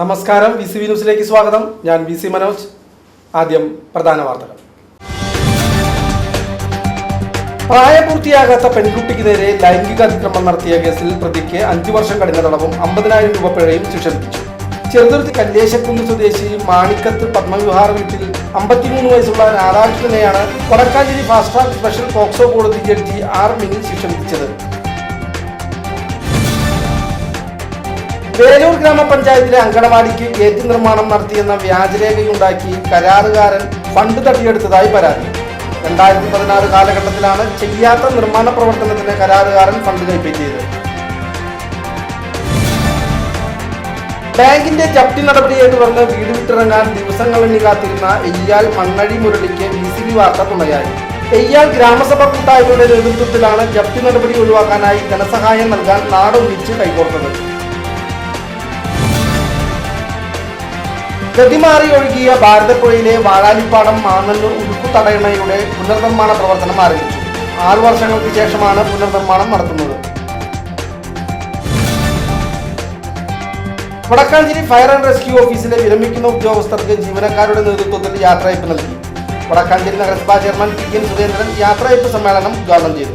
നമസ്കാരം. V C V ന്യൂസിലേക്ക് സ്വാഗതം. ഞാൻ വി സി മനോജ്. ആദ്യം പ്രധാന വാർത്തകൾ. പ്രായപൂർത്തിയാകാത്ത പെൺകുട്ടിക്ക് നേരെ ലൈംഗിക അതിക്രമം നടത്തിയ കേസിൽ പ്രതിക്ക് അഞ്ചു വർഷം കഠിന തടവും അമ്പതിനായിരം രൂപ പിഴയും ശിക്ഷ വിധിച്ചു ചെറുതുരുത്തി കല്ലേശക്കുന്ന് സ്വദേശി മാണിക്കത്ത് പത്മവിഹാർ വീട്ടിൽ അമ്പത്തിമൂന്ന് വയസ്സുള്ള രാധാകൃഷ്ണനെയാണ് Vadakkanchery fast track special POCSO കോടതി ജഡ്ജി ആർ മിനി ശിക്ഷ വിധിച്ചത്. വേലൂർ ഗ്രാമപഞ്ചായത്തിലെ അങ്കണവാടിക്ക് ഗേറ്റ് നിർമ്മാണം നടത്തിയെന്ന വ്യാജരേഖയുണ്ടാക്കി കരാറുകാരൻ ഫണ്ട് തട്ടിയെടുത്തതായി പരാതി. രണ്ടായിരത്തി പതിനാറ് കാലഘട്ടത്തിലാണ് ചെയ്യാത്ത നിർമ്മാണ പ്രവർത്തനത്തിന് കരാറുകാരൻ ഫണ്ട് കൈപ്പറ്റിയത്. ബാങ്കിന്റെ ജപ്തി നടപടിയെ തുടർന്ന് വീട് വിട്ടിറങ്ങാൻ ദിവസങ്ങൾ എണ്ണി കാത്തിരുന്ന എയ്യാൽ മണ്ണഴി മുരളിക്ക് ബി സി ബി വാർത്ത തുണയായി. എയ്യാൽ ഗ്രാമസഭ കൂട്ടായ്മയുടെ നേതൃത്വത്തിലാണ് ജപ്തി നടപടി ഒഴിവാക്കാനായി ധനസഹായം നൽകാൻ നാടൊന്നിച്ച് കൈകോർത്തത്. ഗതിമാറി ഒഴുകിയ ഭാരതപ്പുഴയിലെ വാഴാലിപ്പാടം മാനല്ലൂർ ഉരുക്കു തടയണയുടെ പുനർനിർമ്മാണ പ്രവർത്തനം ആരംഭിച്ചു. ആറു വർഷങ്ങൾക്ക് ശേഷമാണ് പുനർനിർമ്മാണം നടത്തുന്നത്. വടക്കാഞ്ചേരി ഫയർ ആൻഡ് റെസ്ക്യൂ ഓഫീസിലെ വിരമിക്കുന്ന ഉദ്യോഗസ്ഥർക്ക് ജീവനക്കാരുടെ നേതൃത്വത്തിൽ യാത്രയപ്പ് നൽകി. വടക്കാഞ്ചേരി നഗരസഭാ ചെയർമാൻ പി എൻ സുരേന്ദ്രൻ യാത്രയപ്പ് സമ്മേളനം ഉദ്ഘാടനം ചെയ്തു.